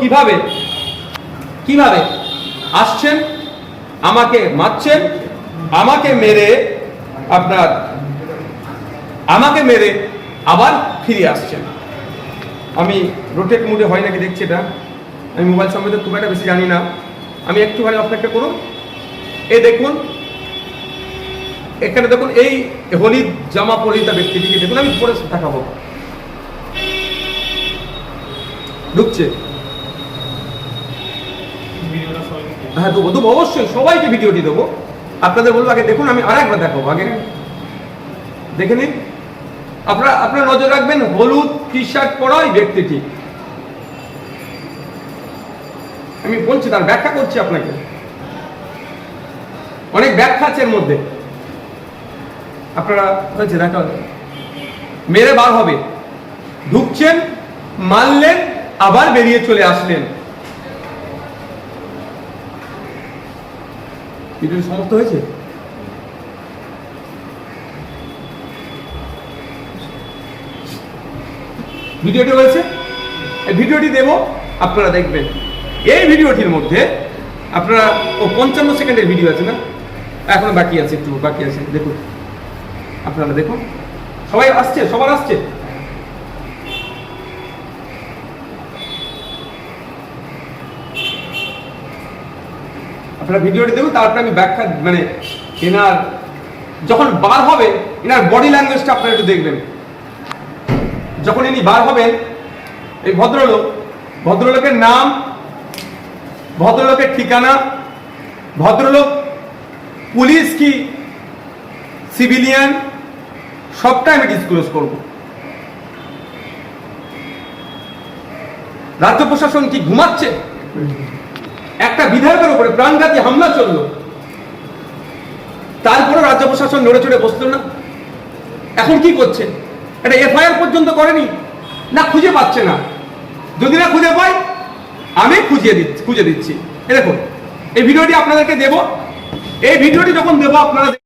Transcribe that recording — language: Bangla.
কীভাবে? কীভাবে? আসছেন? আমাকে মারছেন? আমাকে মেরে আপনার, আমাকে মেরে আবার ফিরে আসছেন। আমি রোটেট মুডে হয় নাকি দেখছি এটা? আমি মোবাইল সম্বন্ধে খুব একটা বেশি জানি না। আমি একটুখানি অপেক্ষা করুন। এই দেখুন, এখানে দেখুন, এই হলিদ জামা পরিহিতা ব্যক্তিটিকে দেখুন, আমি পরে দেখাবো। ঢুকছে। হ্যাঁ দেবো দেবো, অবশ্যই, সবাইকে ভিডিওটি দেবো। আপনাদের বলব, আগে দেখুন, আমি আর একবার দেখাবো, আগে। দেখে নিন। আপনারা আপনারা নজর রাখবেন, হলুদ টি শার্ট পরা ওই ব্যক্তিটি। আমি বলছি, তার ব্যাখ্যা করছি আপনাকে। অনেক ব্যাখ্যা আছে এর মধ্যে। আপনারা হয়েছে দেখা মেরে বার হবে। ঢুকছেন, মারলেন, আবার বেরিয়ে চলে আসলেন। ভিডিওটি সমাপ্ত হয়েছে? ভিডিওটি হয়েছে? ভিডিওটি দেব, আপনারা দেখবেন। এই ভিডিওটির মধ্যে আপনারা, ও পঞ্চান্ন সেকেন্ডের ভিডিও আছে না? এখনও বাকি আছে একটু, বাকি আছে। দেখুন। আপনারা দেখুন। সবাই আসছে, সবার আসছে? আপনারা ভিডিওটি দেখুন, তারপরে আমি ব্যাখ্যা মানে এনার যখন বার হবে, এনার বডি ল্যাঙ্গুয়েজটা আপনারা একটু দেখবেন। যখন ইনি বার হবেন, এই ভদ্রলোক, ভদ্রলোকের নাম, ভদ্রলোকের ঠিকানা, ভদ্রলোক পুলিশ কি, সিভিলিয়ান সবটা আমি ডিসক্লোজ করব। রাজ্য প্রশাসন কি ঘুমাচ্ছে? একটা বিধায়কের উপরে প্রাণঘাতী হামলা চলল। তারপরে রাজ্য প্রশাসন নড়ে চড়ে বসল না। এখন কি করছে? এটা এফআইআর পর্যন্ত করেনি? না, খুঁজে পাচ্ছে না। যদি না খুঁজে পাই আমি খুঁজে দিচ্ছি খুঁজে দিচ্ছি। দেখুন, এই ভিডিওটি আপনাদেরকে দেব। এই ভিডিওটি যখন দেবো, আপনারা